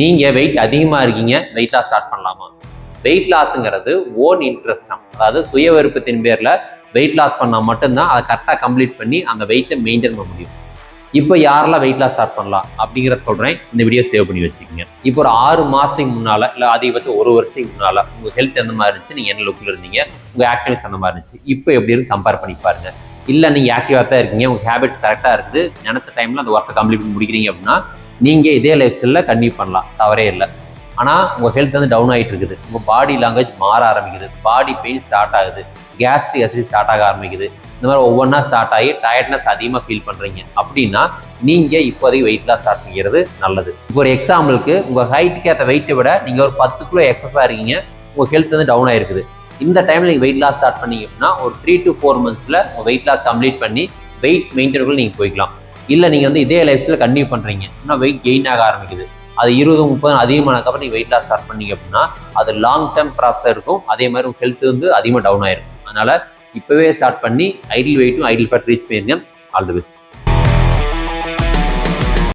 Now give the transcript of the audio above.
நீங்கள் வெயிட் அதிகமாக இருக்கீங்க வெயிட் லாஸ் ஸ்டார்ட் பண்ணலாமா? வெயிட் லாஸுங்கிறது ஓன் இன்ட்ரெஸ்ட் தான். அதாவது சுய விருப்பத்தின் பேரில் வெயிட் லாஸ் பண்ணால் மட்டும்தான் அதை கரெக்டாக கம்ப்ளீட் பண்ணி அந்த வெயிட்டை மெயின்டைன் பண்ண முடியும். இப்போ யாரெல்லாம் வெயிட் லாஸ் ஸ்டார்ட் பண்ணலாம் அப்படிங்கிறத சொல்கிறேன் இந்த வீடியோ சேவ் பண்ணி வச்சுக்கோங்க. இப்போ ஒரு ஆறு மாதத்துக்கு முன்னால் இல்லை அதிகபட்சம் ஒரு வருஷத்துக்கு முன்னால் உங்கள் ஹெல்த் எந்த மாதிரி இருந்துச்சு? நீங்கள் என்ன லுக்கில் இருந்தீங்க? உங்கள் ஆக்டிவ்னஸ் அந்த மாதிரி இருந்துச்சு? இப்போ எப்படி இருக்கு? கம்பேர் பண்ணி பாருங்க. இல்லை நீங்கள் ஆக்டிவாக தான் இருக்கீங்க. உங்கள் ஹேபிட்ஸ் கரெக்டாக இருக்குது. நினச்ச டைமில் அந்த ஒர்க்கை கம்ப்ளீட் பண்ணி முடிக்கிறீங்க அப்படின்னா நீங்கள் இதே லைஃப் ஸ்டைலில் கண்டினியூ பண்ணலாம். தவறே இல்லை. ஆனால் உங்கள் ஹெல்த் வந்து டவுன் ஆகிட்டு இருக்குது. உங்கள் பாடி லாங்குவேஜ் மாற ஆரம்பிக்குது. பாடி பெயின் ஸ்டார்ட் ஆகுது. கேஸ்ட்ரிக் அசிடி ஸ்டார்ட் ஆக ஆரம்பிக்குது. இந்த மாதிரி ஒவ்வொன்றா ஸ்டார்ட் ஆகி டயர்ட்னஸ் அதிகமாக ஃபீல் பண்ணுறீங்க அப்படின்னா நீங்கள் இப்போதைக்கு வெயிட் லாஸ் ஸ்டார்ட் பண்ணிக்கிறது நல்லது. இப்போ ஒரு எக்ஸாம்பிளுக்கு உங்கள் ஹைட்டுக்கு ஏற்ற வெயிட்டை விட நீங்கள் ஒரு பத்து கிலோ எக்ஸஸாக இருக்கீங்க. உங்கள் ஹெல்த் வந்து டவுன் ஆகிருக்குது இந்த டைமில் நீங்கள் வெயிட் லாஸ் ஸ்டார்ட் பண்ணீங்க அப்படின்னா ஒரு த்ரீ டு ஃபோர் மந்த்ஸில் உங்கள் வெயிட் லாஸ் கம்ப்ளீட் பண்ணி வெயிட் மெயின்டைனுக்குள்ளே நீங்கள் போய்க்கலாம். இல்லை நீங்கள் வந்து இதே லைஃப் ஸ்டைல் கண்டினியூ பண்ணுறீங்க இன்னும் வெயிட் கெயின் ஆக ஆரம்பிக்குது. அது இருபது முப்பது அதிகமானதுக்கப்புறம் நீங்கள் வெயிட் லாஸ் ஸ்டார்ட் பண்ணீங்க அப்படின்னா அது லாங் டேர்ம் ப்ராசஸ் இருக்கும். அதே மாதிரி உங்கள் ஹெல்த் வந்து அதிகமாக டவுன் ஆயிருக்கும் அதனால் இப்போவே ஸ்டார்ட் பண்ணி ஐடில் வெயிட்டும் ஐடில் ஃபேட் ரீச் பண்ணியிருங்க ஆல் தி பெஸ்ட்